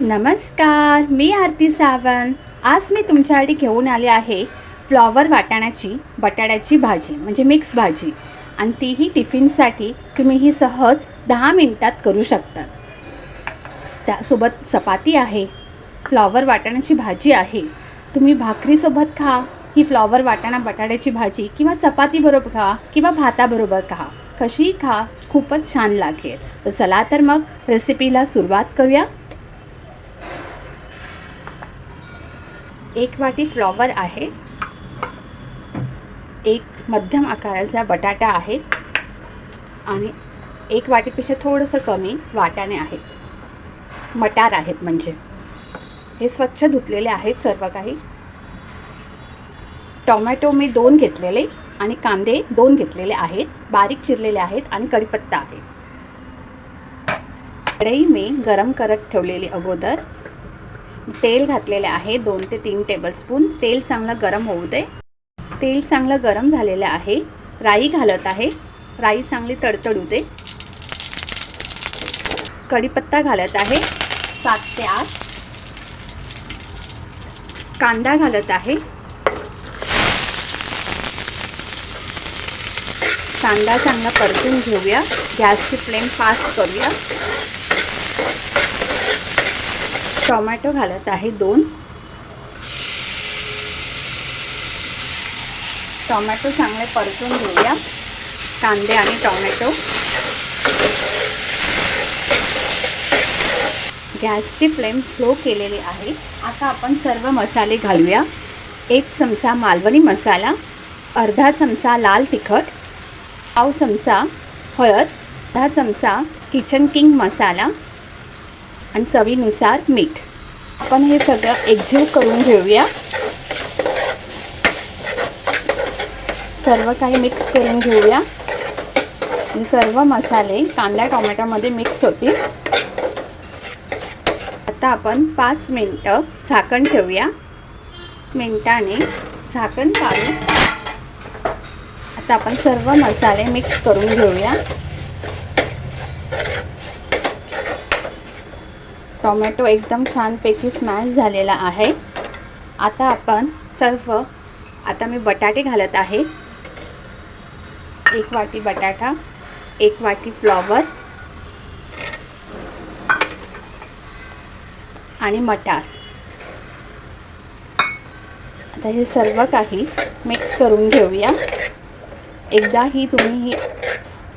नमस्कार मी आरती सावंत. आज मी तुमच्यासाठी घेऊन आले आहे फ्लॉवर वाटाण्याची बटाट्याची भाजी म्हणजे मिक्स भाजी. आणि तीही टिफिनसाठी तुम्ही ही सहज दहा मिनिटात करू शकता. त्यासोबत चपाती आहे फ्लॉवर वाटाण्याची भाजी आहे. तुम्ही भाकरीसोबत खा ही फ्लॉवर वाटाणा बटाट्याची भाजी किंवा चपातीबरोबर खा किंवा भाताबरोबर खा. कशीही खा खूपच छान लागेल. तर चला तर मग रेसिपीला सुरुवात करूया. एक वाटी फ्लॉवर आहे. एक मध्यम आकाराचा बटाटा आहे. आणि एक वाटीपेक्षा थोडंसं कमी वाटाणे आहेत. मटार आहेत म्हणजे. हे स्वच्छ धुतलेले आहेत सर्व काही. टोमॅटो मी दोन घेतलेले आणि कांदे दोन घेतलेले आहेत. बारीक चिरलेले आहेत आणि कढीपत्ता आहे. कढई मी गरम करत ठेवलेली अगोदर तेल घातलेले आहे दोन ते तीन टेबलस्पून तेल चांगलं गरम होऊ दे. तेल चांगलं गरम झालेलं आहे. राई घालत आहे. राई चांगली तडतडू दे. कढीपत्ता घालत आहे सात ते आठ. कांदा घालत आहे. कांदा चांगला परतून घेऊया. गॅसची फ्लेम फास्ट करूया. टोमॅटो घालत आहे दोन. टोमॅटो चांगले परतून घेऊया. कांदे आणि टोमॅटो. गॅसची फ्लेम स्लो केलेली आहे. आता आपण सर्व मसाले घालूया. एक चमचा मालवणी मसाला अर्धा चमचा लाल तिखट पाव चमचा हळद अर्धा चमचा किचन किंग मसाला आणि चवीनुसार मीठ. आपण हे सगळं एकजीव करून घेऊया. सर्व काही मिक्स करून घेऊया. सर्व मसाले कांदा टोमॅटोमध्ये मिक्स होतील. आता आपण पाच मिनटं झाकण ठेवूया. मिनटाने झाकण काढू आता आपण सर्व मसाले मिक्स करून घेऊया. टोमॅटो एकदम छानपैकी स्मॅश झालेला आहे. आता आपण सर्व आता मी बटाटे घालत आहे. एक वाटी बटाटा एक वाटी फ्लॉवर आणि मटार. आता हे सर्व काही मिक्स करून घेऊया. एकदा ही तुम्ही ही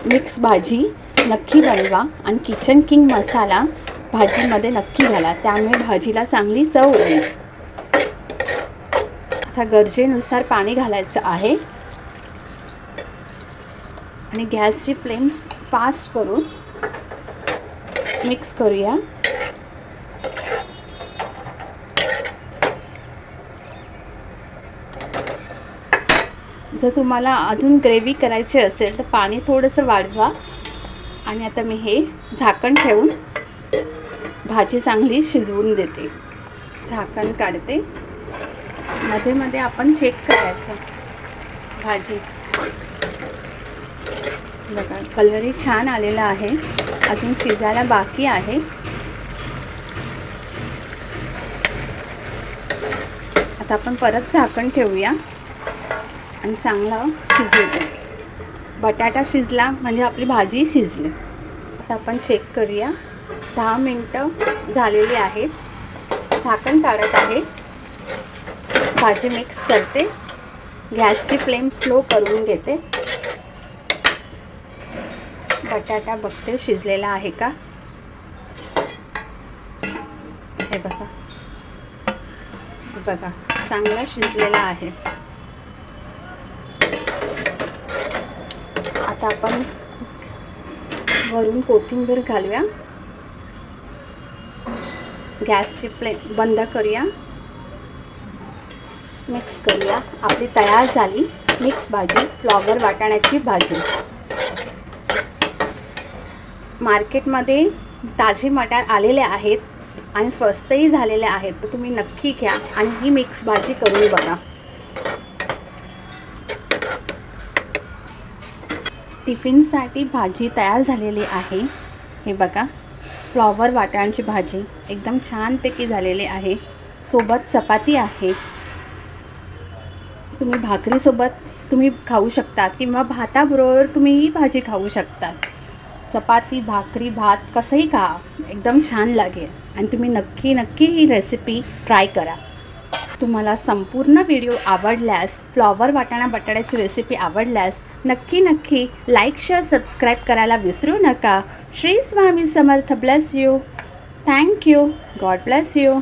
मिक्स भाजी नक्की बनवा. आणि किचन किंग मसाला भाजीमध्ये नक्की घाला. त्यामुळे भाजीला चांगली चव येईल आता गरजेनुसार पाणी घालायचं आहे. आणि गॅसची फ्लेम फास्ट करून मिक्स करूया. जर तुम्हाला अजून ग्रेव्ही करायची असेल तर पाणी थोडंसं वाढवा. आणि आता मी हे झाकण ठेवून भाजी चांगली शिजवून देते. झाकण काढते. मध्ये मध्ये आपण चेक करायचं. भाजी. बघा कलरही छान आलेला आहे. अजून शिजायला बाकी आहे. आता आपण परत झाकण ठेवूया. आणि चांगला शिजू बटाटा शिजला म्हणजे आपली भाजी शिजली. आता आपण चेक करूया. दहा मिनटं झालेली आहेत. झाकण काढत आहे. भाजी मिक्स करते. गॅसची फ्लेम स्लो करून घेते. बटाटा बघते शिजलेला आहे का? हे बघा. बघा चांगला शिजलेला आहे. आता आपण वरून कोथिंबीर घालूया. गॅसची फ्लेम बंद करूया. मिक्स करूया. आपली तयार झाली मिक्स भाजी फ्लॉवर वाटाण्याची भाजी. मार्केटमध्ये ताजे मटार आलेले आहेत आणि स्वस्तही झालेले आहेत. तर तुम्ही नक्की घ्या आणि ही मिक्स भाजी करून बघा. टिफिनसाठी भाजी तयार झालेली आहे. हे बघा. फ्लॉवर वाटाण्याची भाजी एकदम छानपैकी झालेली आहे. सोबत चपाती आहे. तुम्ही भाकरीसोबत तुम्ही खाऊ शकतात किंवा भाताबरोबर तुम्ही ही भाजी खाऊ शकतात. चपाती भाकरी भात कसंही खा एकदम छान लागेल. आणि तुम्ही नक्की नक्की ही रेसिपी ट्राय करा. तुम्हाला संपूर्ण व्हिडिओ आवडल्यास फ्लॉवर वाटाणा बटाट्याची रेसिपी आवडल्यास नक्की नक्की लाईक शेअर सबस्क्राईब करायला विसरू नका. Shri Swami Samarth bless you thank you God bless you